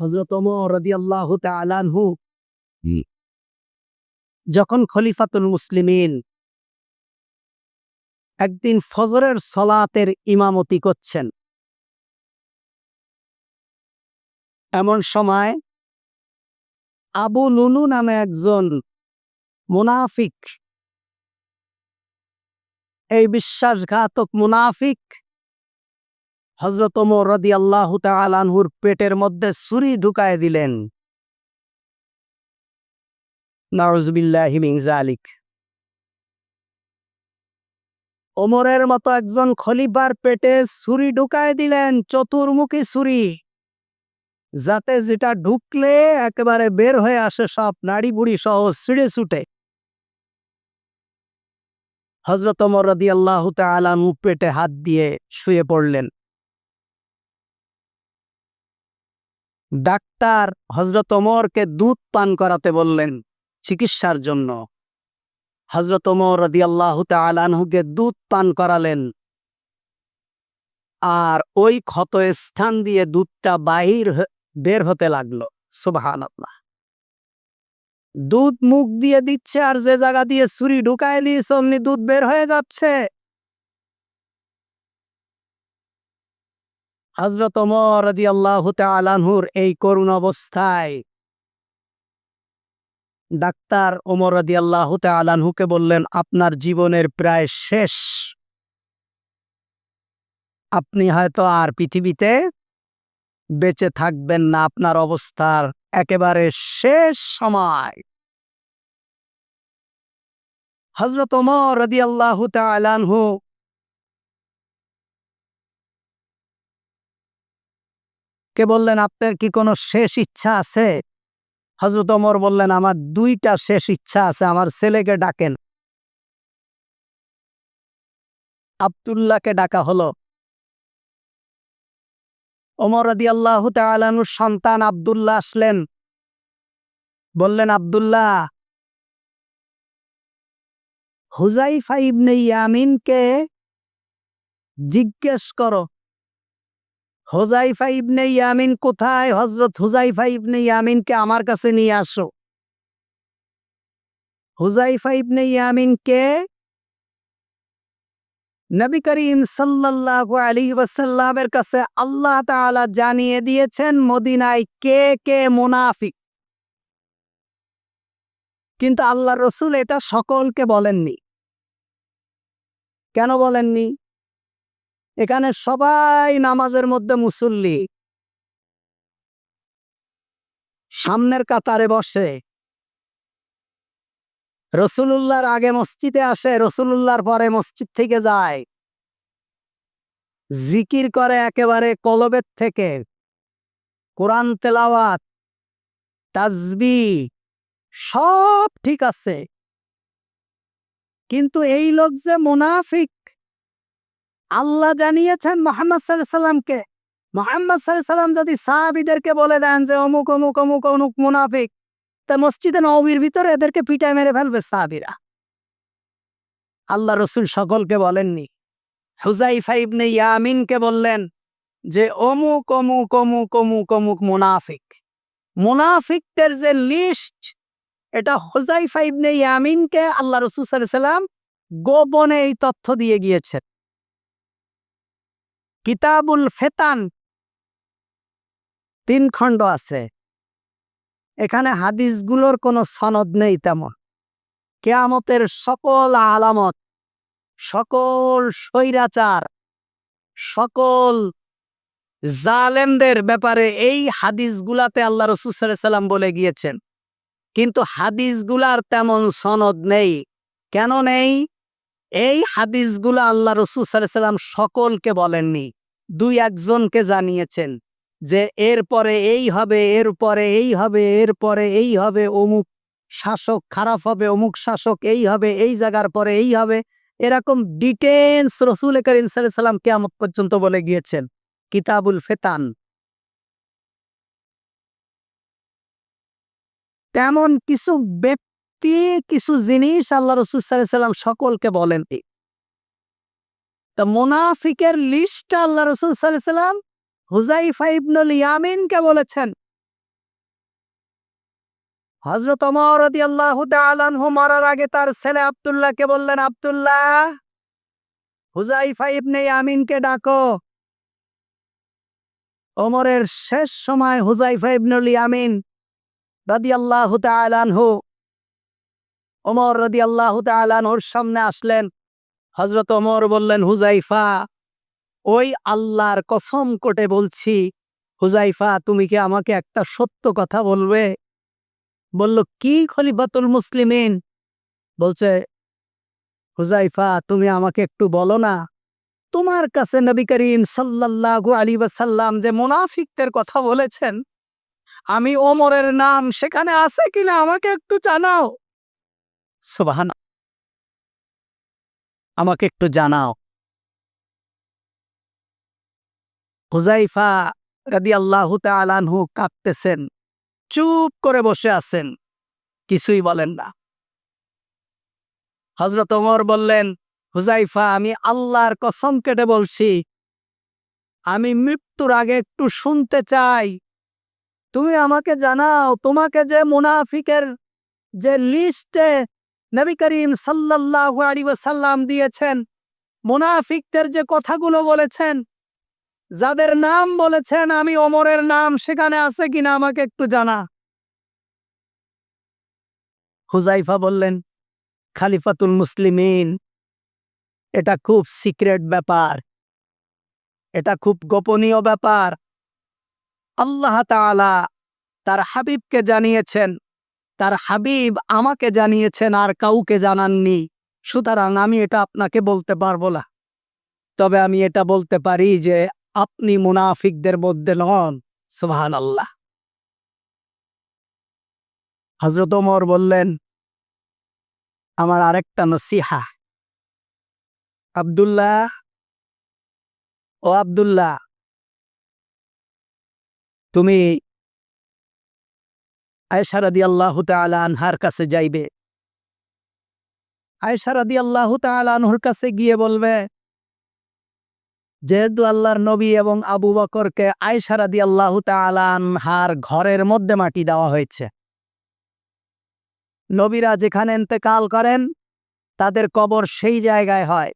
হজরত রদি আল্লাহ তালানহু যখন খলিফাতুল মুসলিমিন একদিন ফজরের সলাতের ইমামতি করছেন এমন সময় আবু লুলু নামে একজন মুনাফিক এই বিশ্বাসঘাতক মুনাফিক হজরত রদি আল্লাহ তালানহুর পেটের মধ্যে ছুরি ঢুকায় দিলেন। ওমরের মতো একজন খলিফার পেটে ছুরি ঢুকায় দিলেন, চতুর্মুখী ছুরি, যাতে যেটা ঢুকলে একেবারে বের হয়ে আসে সব নাড়ি বুড়ি সহ ছিঁড়ে ছুটে। হজরত ওমর রদি আল্লাহ পেটে হাত দিয়ে শুয়ে পড়লেন। ডাক্তার হজরত ওমরকে দুধ পান করাতে বললেন চিকিৎসার জন্য। হজরত ওমর রদিয়াল্লাহ তালানহুকে দুধ পান করালেন। আর ওই ক্ষত স্থান দিয়ে দুধটা বাহির বের হতে লাগল। সুবাহান আল্লাহ দুধ মুখ দিয়ে দিচ্ছে আর যে জায়গা দিয়ে ছুরি ঢুকায় দিয়েছে, অমনি দুধ বের হয়ে যাচ্ছে। হজরত ওমর রদিয়াল্লাহ তালানহুর এই করুণ অবস্থায় ডাক্তার ওমর রাদি আল্লাহ আলানহুকে বললেন, আপনার জীবনের প্রায় শেষ। আপনি হয়তো আর পৃথিবীতে বেঁচে থাকবেন না। আপনার অবস্থার একেবারে শেষ সময়। হজরত ওমর রাদি আল্লাহ আলানহু কে বললেন, আপনার কি কোনো শেষ ইচ্ছা আছে? হজরত ওমর বললেন, আমার দুইটা শেষ ইচ্ছা আছে, আমার ছেলেকে ডাকেন। আবদুল্লাহকে ডাকা হলো। ওমর রাদি আল্লাহ তালানুর সন্তান আবদুল্লাহ আসলেন। বললেন, আবদুল্লাহ হুজাইফা ইবনে ইয়ামিনকে জিজ্ঞেস করো। হোজাইফা ইবনে ইয়ামিন কোথায়? হজরত হুজাইফা ইবনে ইয়ামিনকে আমার কাছে নিয়ে আসো। হুজাইফা ইবনে ইয়ামিনকে নবী করিম সাল্লাল্লাহু আলাইহি ওয়াসাল্লামের কাছে আল্লাহ তাআলা জানিয়ে দিয়েছেন, মদিনায় কে কে মুনাফিক? কিন্তু আল্লাহ রসুল এটা সকলকে বলেননি। কেন বলেননি? এখানে সবাই নামাজের মধ্যে মুসল্লি। সামনের কাতারে বসে। রসুলুল্লাহর আগে মসজিদে আসে, রসুলুল্লাহর পরে মসজিদ থেকে যায়। জিকির করে একেবারে কলবের থেকে। কোরআন তেলাওয়াত, তাজবি, সব ঠিক আছে। কিন্তু এই লোক যে মুনাফিক আল্লাহ জানিয়েছেন মোহাম্মদ সাল্লামকে। মোহাম্মদ সাল্লাম যদি সাহাবিদেরকে বলে দেন যে অমুক অমুক অমুক অমুক মুনাফিক, তা মসজিদে নবীর ভিতরে এদেরকে পিটায় মেরে ফেলবে সাহাবিরা। আল্লাহ রসুল সকলকে বলেননি। হুজাইফা ইবনে ইয়ামিনকে বললেন যে অমুক অমুক অমুক অমুক অমুক মুনাফিক। মুনাফিকদের যে লিস্ট, এটা হুজাইফা ইবনে ইয়ামিনকে আল্লাহ রসুল সাল্লাম গোপনে এই তথ্য দিয়ে গিয়েছেন। কিতাবুল ফেতান তিন খণ্ড আছে। এখানে হাদিসগুলোর কোনো সনদ নেই তেমন। কেয়ামতের সকল আলামত, সকল স্বৈরাচার, সকল জালেমদের ব্যাপারে এই হাদিসগুলাতে আল্লাহ রসুল সাল্লাম বলে গিয়েছেন। কিন্তু হাদিসগুলার তেমন সনদ নেই। কেন নেই? এই হাদিসগুলো আল্লাহ রসুল সাল্লাম সকলকে বলেননি। দুই একজনকে জানিয়েছেন যে এরপরে এই হবে এরপরে এই হবে এরপরে এই হবে, অমুক শাসক খারাপ হবে, অমুক শাসক এই হবে, এই জায়গার পরে এই হবে। এরকম ডিটেলস রসুল করিম সাল্লাম কেয়ামত পর্যন্ত বলে গিয়েছেন। কিতাবুল ফেতান। তেমন কিছু ব্যক্তি, কিছু জিনিস আল্লাহ রসুল সাল্লাম সকলকে বলেন। তা মুনাফিকের লিস্ট আল্লাহ রসুল সাল্লাম হুজাইফা ইবনুল ইয়ামিনকে বলেছেন। হজরত তাআলা আনহু মরার আগে তার ছেলে আব্দুল্লাহকে বললেন, আব্দুল্লাহ হুজাইফা ইবনে ইয়ামিনকে ডাকো। ওমরের শেষ সময় হুজাইফা ইবনুল ইয়ামিন রাদিয়াল্লাহু তাআলা আনহু, ওমর রাদিয়াল্লাহু তাআলা আনহুর সামনে আসলেন। হযরত ওমর বললেন হুজাইফা ওই আল্লাহর কসম কোটে বলছি হুজাইফা তুমি কি আমাকে একটা সত্য কথা বলবে? বলল, কি খলিফাতুল মুসলিমিন? বলছে হুজাইফা তুমি আমাকে একটু বলো না, তোমার কাছে নবী করিম সাল্লাল্লাহু আলী ওয়াসাল্লাম যে মুনাফিকদের কথা বলেছেন, আমি ওমরের নাম সেখানে আছে কিনা আমাকে একটু জানাও? সুবাহান আমাকে একটু জানাও। হুজাইফা রাদি আল্লাহ তালানহু কাঁদতেছেন, চুপ করে বসে আছেন, কিছুই বলেন না। হজরত ওমর বললেন হুজাইফা আমি আল্লাহর কসম কেটে বলছি, আমি মৃত্যুর আগে একটু শুনতে চাই। তুমি আমাকে জানাও, তোমাকে যে মুনাফিকের যে লিস্টে নবী করিম সাল্লাল্লাহু আলাইহি ওয়াসাল্লাম দিয়েছেন, মুনাফিকদের যে কথাগুলো বলেছেন, যাদের নাম বলেছেন, আমি অমরের নাম সেখানে আছে কিনা আমাকে একটু জানা। হুজাইফা বললেন, খালিফাতুল মুসলিমিন, এটা খুব সিক্রেট ব্যাপার। এটা খুব গোপনীয় ব্যাপার। আল্লাহ তাআলা তার হাবিবকে জানিয়েছেন তার হাবিব আমাকে জানিয়েছেন আর কাউকে জানাননি। সুতরাং আমি এটা আপনাকে বলতে পারব না। তবে আমি এটা বলতে পারি যে আপনি মুনাফিকদের মধ্যে নন। সুবহান আল্লাহ হজরত বললেন, আমার আরেকটা নসিহা। আব্দুল্লাহ, ও আব্দুল্লাহ, তুমি আয়সারাদি আল্লাহ আনহার কাছে যাইবে। আয়সারাদি আল্লাহ আনহুর কাছে গিয়ে বলবে, যেহেতু আল্লাহর নবী এবং আবু বকরকে আয়সারাদি আল্লাহ আনহার ঘরের মধ্যে মাটি দেওয়া হয়েছে, নবীরা যেখানে ইন্তেকাল করেন, তাদের কবর সেই জায়গায় হয়।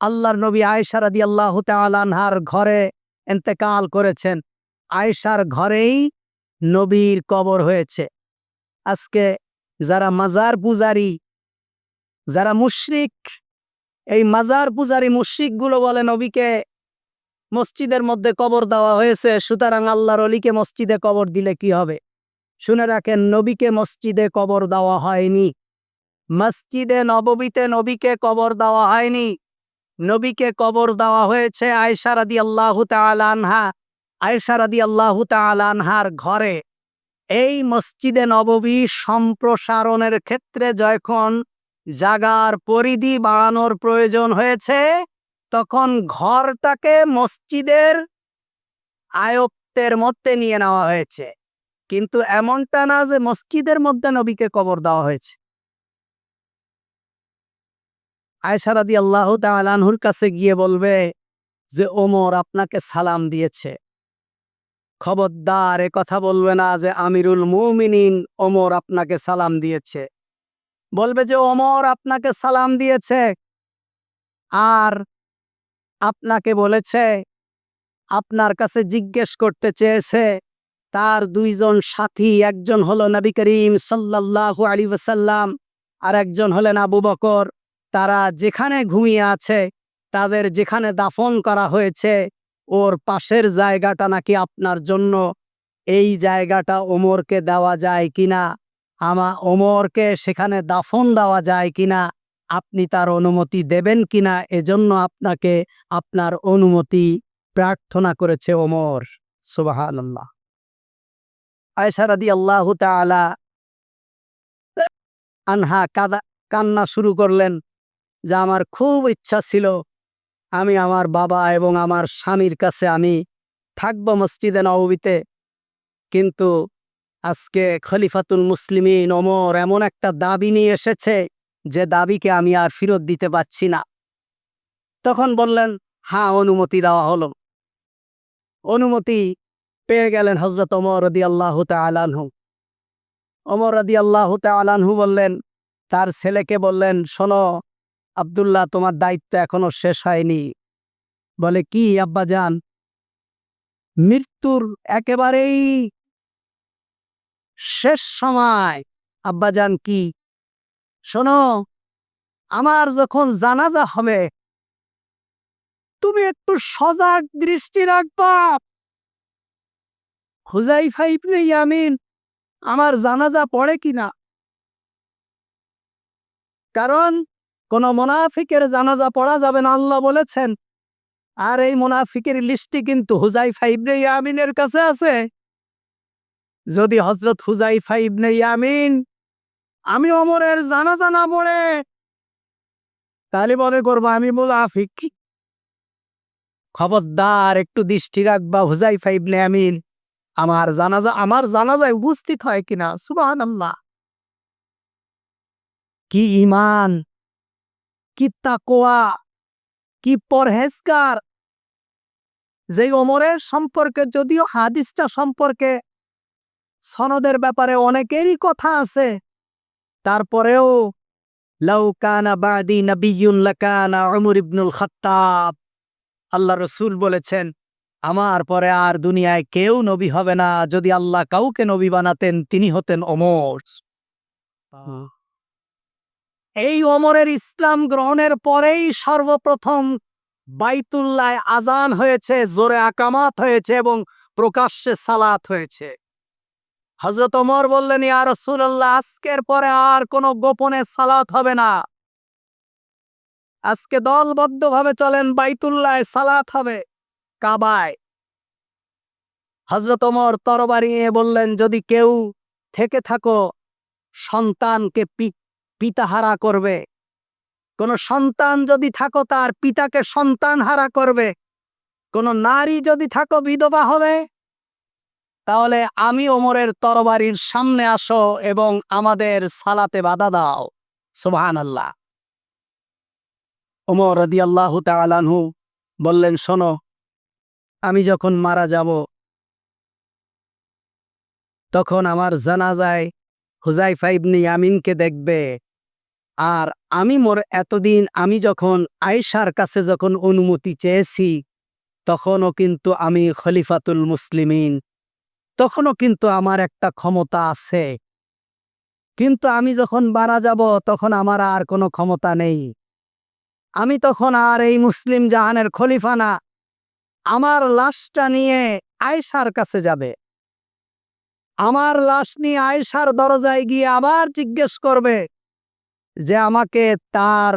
আল্লাহর নবী আয়সারাদি আল্লাহ আনহার ঘরে ইন্তেকাল করেছেন। আয়সার ঘরেই নবীর কবর হয়েছে। আজকে যারা মাজার পূজারি, যারা মুশরিক, এই মাজার পূজারি মুশরিকগুলো বলে, নবীকে মসজিদের মধ্যে কবর দেওয়া হয়েছে, সুতরাং আল্লাহর অলিকে মসজিদে কবর দিলে কি হবে? শুনে রাখেন, নবীকে মসজিদে কবর দেওয়া হয়নি। মসজিদে নববীতে নবীকে কবর দেওয়া হয়নি। নবীকে কবর দেওয়া হয়েছে আয়সারাদি আল্লাহ আনহা। আয়সারাদি আল্লাহ আনহার ঘরে, এই মসজিদে নববী সম্প্রসারণের ক্ষেত্রে যখন জাগার পরিধি বাড়ানোর প্রয়োজন হয়েছে, তখন ঘরটাকে মসজিদের আয়ত্তের মধ্যে নিয়ে নেওয়া হয়েছে। কিন্তু এমনটা না যে মসজিদের মধ্যে নবীকে কবর দেওয়া হয়েছে। আয়সারাদি আল্লাহ তালানহুর কাছে গিয়ে বলবে যে, ওমর আপনাকে সালাম দিয়েছে। খবরদার, এ কথা বলবে না যে আমিরুল মুমিনিন ওমর আপনাকে সালাম দিয়েছে। বলবে যে ওমর আপনাকে সালাম দিয়েছে আর আপনাকে বলেছে, আপনার কাছে জিজ্ঞেস করতে চেয়েছে, তার দুইজন সাথী, একজন হলো নবী করিম সাল্লাল্লাহু আলী ওসাল্লাম আর একজন হলেন আবু বকর। তারা যেখানে ঘুমিয়ে আছে, তাদের যেখানে দাফন করা হয়েছে ওর পাশের জায়গাটা নাকি আপনার জন্য। এই জায়গাটা ওমরকে দেওয়া যায় কিনা? আমা, ওমরকে সেখানে দাফন দেওয়া যায় কিনা? আপনি তার অনুমতি দেবেন কিনা? এজন্য আপনাকে আপনার অনুমতি প্রার্থনা করেছে ওমর। সুবাহান আল্লাহ আয়সারাদি আল্লাহ তালা আনহা কাদা, কান্না শুরু করলেন। যা আমার খুব ইচ্ছা ছিল। আমি আমার বাবা এবং আমার স্বামীর কাছে আমি থাকব মসজিদে নবীতে কিন্তু আজকে খলিফাতুল মুসলিমিন ওমর এমন একটা দাবি নিয়ে এসেছে যে দাবিকে আমি আর ফেরত দিতে পারছি না। তখন বললেন হ্যাঁ অনুমতি দেওয়া হলো। অনুমতি পেয়ে গেলেন হজরত ওমর রদি আল্লাহ তালানহু অমর রাদি আল্লাহ আলানহু বললেন, তার ছেলেকে বললেন, শোনো আব্দুল্লাহ, তোমার দায়িত্ব এখনও শেষ হয়নি। বলে, কি আব্বাজান মৃত্যুর একেবারেই শেষ সময়। আব্বাজান কি? শোনো, আমার যখন জানাজা হবে, তুমি একটু সজাগ দৃষ্টি রাখবা। হুজাইফা ইবনে ইয়ামিন আমার জানাজা পড়ে কিনা? কারণ কোন মোনাফিকের জানাজা পড়া যাবে না, আল্লাহ বলেছেন। আর এই মোনাফিকের লিস্টটি কিন্তু হুজাইফা ইবনে ইয়ামিনের কাছে আছে। যদি হজরত হুজাইফা ইবনে ইয়ামিন, আমি অমরের জানাজা না পড়ে, তাহলে মনে করব আমি মুনাফিক। খবরদার, একটু দৃষ্টি রাখবা হুজাইফা ইবনে ইয়ামিন। আমার জানাজা, আমার জানাজায় উপস্থিত হয় কিনা? আল্লাহ কি ইমান কি তাকোয়া কি পরহেজগার। যে ওমরের সম্পর্কে, যদিও হাদিসটা সম্পর্কে সনদের ব্যাপারে অনেকেরই কথা আছে, তারপরেও আল্লাহ রসুল বলেছেন, আমার পরে আর দুনিয়ায় কেউ নবী হবে না। যদি আল্লাহ কাউকে নবী বানাতেন, তিনি হতেন অমর এই অমরের ইসলাম গ্রহণের পরেই সর্বপ্রথম বাইতুল্লায় আজান হয়েছে, জোরে আকামাত হয়েছে এবং প্রকাশ্যে সালাত হয়েছে। হজরত ওমর বললেন, ইয়া রাসূলুল্লাহ, আজকের পরে আর কোনো গোপনে সালাত হবে না। আজকে দলবদ্ধভাবে চলেন, বাইতুল্লায় সালাত হবে কাবায়। হজরত ওমর তরবারি বললেন, যদি কেউ থেকে থাকো, সন্তানকে পি- পিতাহারা করবে। কোন সন্তান যদি থাকো, তার পিতাকে সন্তান হারা করবে। কোন নারী যদি থাকো, বিধবা হবে। তাহলে আমি ওমরের তরবারির সামনে আসো এবং আমাদের সালাতে বাধা দাও। সুবহান আল্লাহ ওমর রদি আল্লাহ তালানহু বললেন, শোনো, আমি যখন মারা যাব, তখন আমার জানাজায় হুজাইফা ইবনে ইয়ামিনকে দেখবে। আর আমি মোর এতদিন আমি যখন আয়েশার কাছে যখন অনুমতি চেয়েছি, তখনও কিন্তু আমি খলিফাতুল মুসলিমিন, তখনও কিন্তু আমার একটা ক্ষমতা আছে। কিন্তু আমি যখন মারা যাব, তখন আমার আর কোনো ক্ষমতা নেই। আমি তখন আর এই মুসলিম জাহানের খলিফা না, আমার লাশটা নিয়ে আয়েশার কাছে যাবে। আমার লাশ নিয়ে আয়েশার দরজায় গিয়ে আবার জিজ্ঞেস করবে যে আমাকে তার,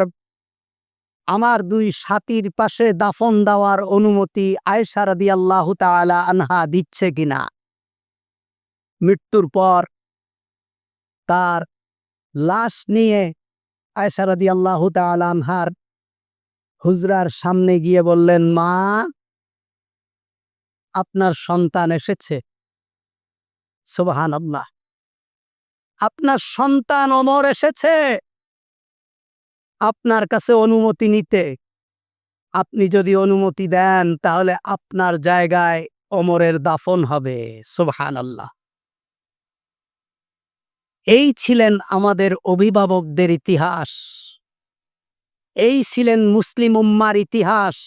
আমার দুই সাথীর পাশে দাফন দেওয়ার অনুমতি আয়েশা রাদি আল্লাহ তালা আনহা দিচ্ছে কিনা? মৃত্যুর পর তার লাশ নিয়ে আয়েশা রাদি আল্লাহ তালা আনহার হুজরার সামনে গিয়ে বললেন, মা, আপনার সন্তান এসেছে। সুবহান আল্লাহ আপনার সন্তান অমর এসেছে? আপনার কাছে অনুমতি নিতে। আপনি যদি অনুমতি দেন, তাহলে আপনার জায়গায় অমরের দাফন হবে। সুবহান আল্লাহ এই ছিলেন আমাদের অভিভাবকদের ইতিহাস। এই ছিলেন মুসলিম উম্মার ইতিহাস।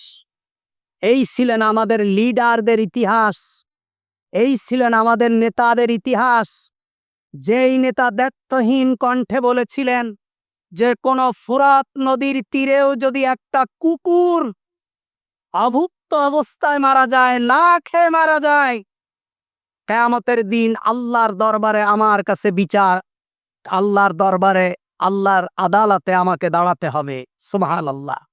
এই ছিলেন আমাদের লিডারদের ইতিহাস। এই ছিলেন আমাদের নেতাদের ইতিহাস। যেই নেতা দায়িত্বহীন কণ্ঠে বলেছিলেন যে কোনো ফুরাত নদীর তীরেও যদি একটা কুকুর অভুক্ত অবস্থায় মারা যায়, না খেয়ে মারা যায়, কেয়ামতের দিন আল্লাহর দরবারে আমার কাছে বিচার, আল্লাহর দরবারে, আল্লাহর আদালতে আমাকে দাঁড়াতে হবে। সুমাহাল আল্লাহ